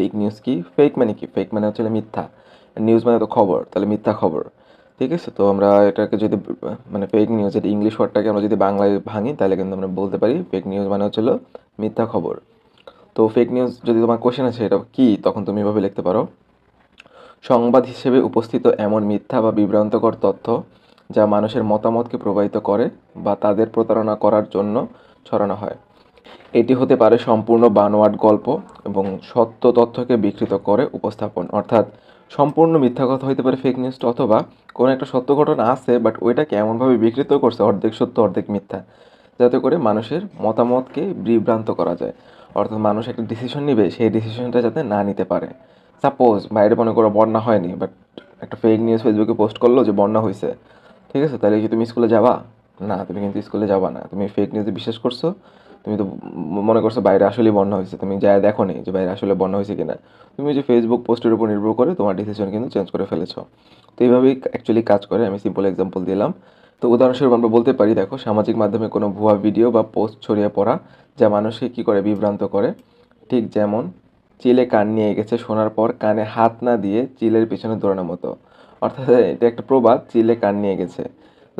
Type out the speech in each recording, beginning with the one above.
Fake news কি? Fake মানে কি? ফেক মানে হচ্ছে মিথ্যা। নিউজ মানে তো খবর, তাহলে মিথ্যা খবর। ঠিক আছে? তো আমরা এটাকে যদি মানে ফেক নিউজ এটা ইংলিশ ওয়ার্ডটাকে আমরা যদি বাংলায় ভাঙি, তাহলে কিন্তু আমরা বলতে পারি ফেক নিউজ মানে হচ্ছিল মিথ্যা খবর। তো ফেক নিউজ যদি তোমার কোশ্চেন আছে, এটা কি? তখন তুমি এভাবে লিখতে পারো। সংবাদ হিসেবে উপস্থিত এমন মিথ্যা বা বিভ্রান্তকর তথ্য যা মানুষের মতামতকে প্রবাহিত করে বা তাদের প্রতারণা করার জন্য ছড়ানো হয়। এটি হতে পারে সম্পূর্ণ বানোয়াট গল্প এবং সত্য তথ্যকে বিকৃত করে উপস্থাপন। অর্থাৎ সম্পূর্ণ মিথ্যা কথা হতে পারে ফেক নিউজ অথবা কোনো একটা সত্য ঘটনা আছে বাট ওইটাকে এমনভাবে বিকৃত করছে, অর্ধেক সত্য, অর্ধেক মিথ্যা, যাতে করে মানুষের মতামতকে বিভ্রান্ত করা যায়। অর্থাৎ মানুষ একটা ডিসিশন নেবে, সেই ডিসিশনটা যাতে না নিতে পারে। সাপোজ বাইরে মনে করো বন্যা হয়নি বাট একটা ফেক নিউজ ফেসবুকে পোস্ট করল যে বন্যা হয়েছে ঠিক আছে? তাহলে কি তুমি স্কুলে যাবা? না, তুমি কিন্তু স্কুলে যাবা না। তুমি ফেক নিউজে বিশ্বাস করছ তুমি তো মনে করছ বাইরে আসলেই বন্যা হয়েছে। তুমি যা দেখো নি যে বাইরে আসলে বন্যা হয়েছে কিনা। তুমি যে ফেসবুক পোস্টের উপর নির্ভর করে তোমার ডিসিশন কিন্তু চেঞ্জ করে ফেলেছো। তো এইভাবেই অ্যাকচুয়ালি কাজ করে। আমি সিম্পল এক্সাম্পল দিলাম। তো উদাহরণস্বরূপ আমরা বলতে পারি, দেখো, সামাজিক মাধ্যমে কোনো ভুয়া ভিডিও বা পোস্ট ছড়িয়ে পড়া যা মানুষকে কী করে? বিভ্রান্ত করে। ঠিক যেমন, চিলে কান নিয়ে গেছে শোনার পর কানে হাত না দিয়ে চিলের পিছনে দৌড়ানোর মতো। অর্থাৎ, এটা একটা প্রবাদ, চিলে কান নিয়ে গেছে।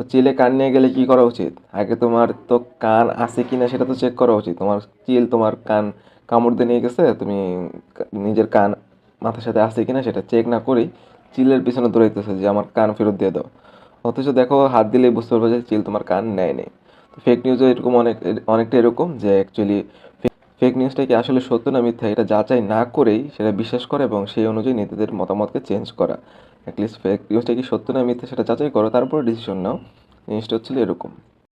তো চিলে কান নিয়ে গেলে কি করা উচিত? আগে তোমার তো কান আছে কিনা সেটা তো চেক করা উচিত। তোমার চিল, তোমার কান কামড় দিয়ে নিয়ে গেছে, তুমি নিজের কান মাথার সাথে আছে কিনা সেটা চেক না করেই চিলের পিছনে দৌড়াইতেছে যে, আমার কান ফেরত দিয়ে দাও। অথচ দেখো, হাত দিলেই বুঝতে পারবে যে, চিল তোমার কান নেয়নি। ফেক নিউজও এরকম অনেক, অনেকটা এরকম যে অ্যাকচুয়ালি ফেক নিউজটা কি আসলে সত্য না মিথ্যা? এটা যাচাই না করেই সেটা বিশ্বাস করে এবং সেই অনুযায়ী নেতাদের মতামতকে চেঞ্জ করা। অ্যাটলিস্ট ফেক নিউজটা কি সত্য না মিথ্যা সেটা যাচাই করো, তারপরে ডিসিশন নাও। জিনিসটা হচ্ছিল এরকম।